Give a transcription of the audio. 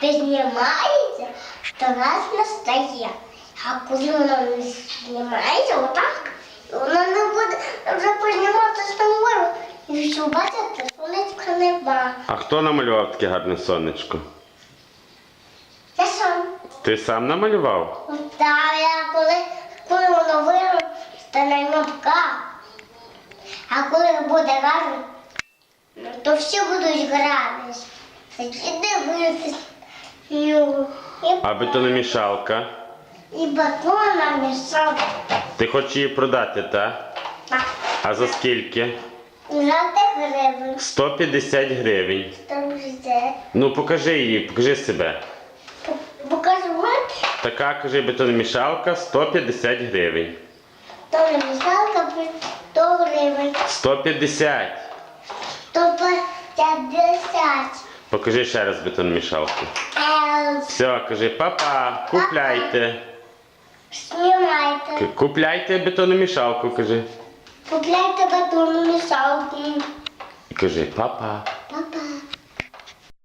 піднімається, то раз не стає. А коли воно не знімається, отак, воно не буде вже підніматися нагору. І що бачите, сонечка нема. А хто намалював таке гарне сонечко? Я сам. Ти сам намалював? Та я коли, коли воно виросте на нопка, а коли буде гарно, ну, то всі будуть гратись. Сидіти дивитись. А бетономішалка? і батон намішав. Ти хочеш її продати, так? Так. А за скільки? Жати гривень. 150 гривень. Там вже. Ну покажи її, покажи себе. Покажу, Така, кажи, бетономішалка 150 гривень. то намішалка 100 гривень. 150. 150. Покажи ще раз бетономішалку. Все, кажи, папа, купляйте. Знімайте. Купляйте бетономішалку, кажи. Купляйте батонну мішалку. Кажи, папа.